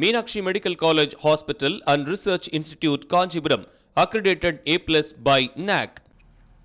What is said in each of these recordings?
Meenakshi Medical College Hospital and Research Institute Kanchipuram, accredited A plus by NAC.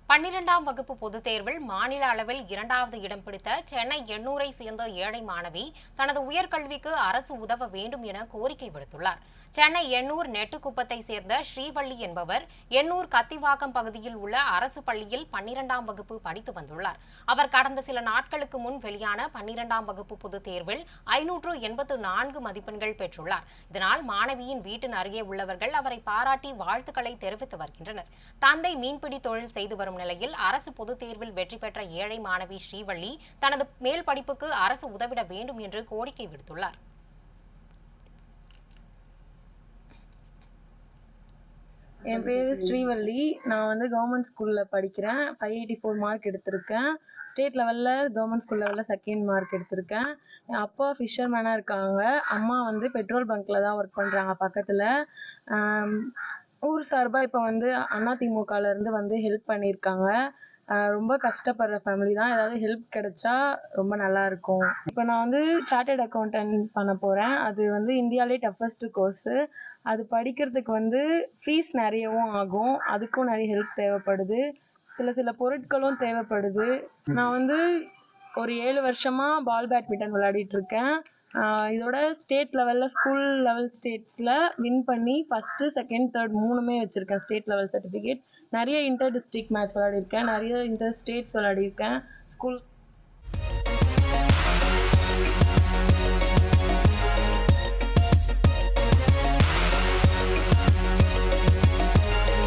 பன்னிரெண்டாம் வகுப்பு பொதுத் தேர்வில் மாநில அளவில் இரண்டாவது இடம் பிடித்த சென்னை எண்ணூரை சேர்ந்த ஏழை மாணவி தனது உயர்கல்விக்கு அரசு உதவ வேண்டும் என கோரிக்கை விடுத்துள்ளார். சென்னை எண்ணூர் நெட்டுக்குப்பத்தை சேர்ந்த ஸ்ரீவள்ளி என்பவர் எண்ணூர் கத்திவாக்கம் பகுதியில் உள்ள அரசு பள்ளியில் பன்னிரெண்டாம் வகுப்பு படித்து வந்துள்ளார். அவர் கடந்த சில நாட்களுக்கு முன் வெளியான பன்னிரெண்டாம் வகுப்பு பொதுத் தேர்வில் ஐநூற்று எண்பத்து நான்கு மதிப்பெண்கள் பெற்றுள்ளார். இதனால் மாணவியின் வீட்டின் அருகே உள்ளவர்கள் அவரை பாராட்டி வாழ்த்துக்களை தெரிவித்து வருகின்றனர். தந்தை மீன்பிடி தொழில் செய்து வரும் நிலையில் அரசு பொதுத் தேர்வில் வெற்றி பெற்ற ஏழை மாணவி ஸ்ரீவள்ளி தனது மேல் படிப்புக்கு அரசு உதவிட வேண்டும் என்று கோரிக்கை விடுத்துள்ளார். என் பேர் ஸ்ரீவள்ளி. நான் வந்து கவர்மெண்ட் ஸ்கூலில் படிக்கிறேன். ஃபைவ் எயிட்டி ஃபோர் மார்க் எடுத்திருக்கேன் ஸ்டேட் லெவலில் கவர்மெண்ட் ஸ்கூல் லெவலில் செகண்ட் மார்க் எடுத்திருக்கேன். என் அப்பா ஃபிஷர்மேனாக இருக்காங்க. அம்மா வந்து பெட்ரோல் பங்க்கில் தான் ஒர்க் பண்ணுறாங்க பக்கத்தில். ஊர் சார்பாக இப்போ வந்து அதிமுகலேருந்து வந்து ஹெல்ப் பண்ணியிருக்காங்க ரொம்ப கஷ்டப்படுற ஃபேமிலி தான். ஏதாவது ஹெல்ப் கிடைச்சா ரொம்ப நல்லா இருக்கும். இப்போ நான் வந்து சார்ட்டர்ட் அக்கௌண்டன்ட் பண்ண போகிறேன் அது வந்து இந்தியாவிலே டஃபஸ்ட் கோர்ஸு அது படிக்கிறதுக்கு வந்து ஃபீஸ் நிறையவும் ஆகும். அதுக்கும் நிறைய ஹெல்ப் தேவைப்படுது. சில சில பொருட்களும் தேவைப்படுது. நான் வந்து ஒரு ஏழு வருஷமாக பால் பேட்மிண்டன் விளையாடிட்டு இருக்கேன். இதோட ஸ்டேட் லெவலில் ஸ்கூல் லெவல் ஸ்டேட்ஸில் வின் பண்ணி ஃபஸ்ட்டு செகண்ட் தேர்ட் மூணுமே வச்சுருக்கேன் ஸ்டேட் லெவல் சர்டிஃபிகேட் நிறைய இன்டர் டிஸ்ட்ரிக்ட் மேட்ச் விளையாடிருக்கேன் நிறைய இன்டர் ஸ்டேட்ஸ் விளையாடிருக்கேன். ஸ்கூல்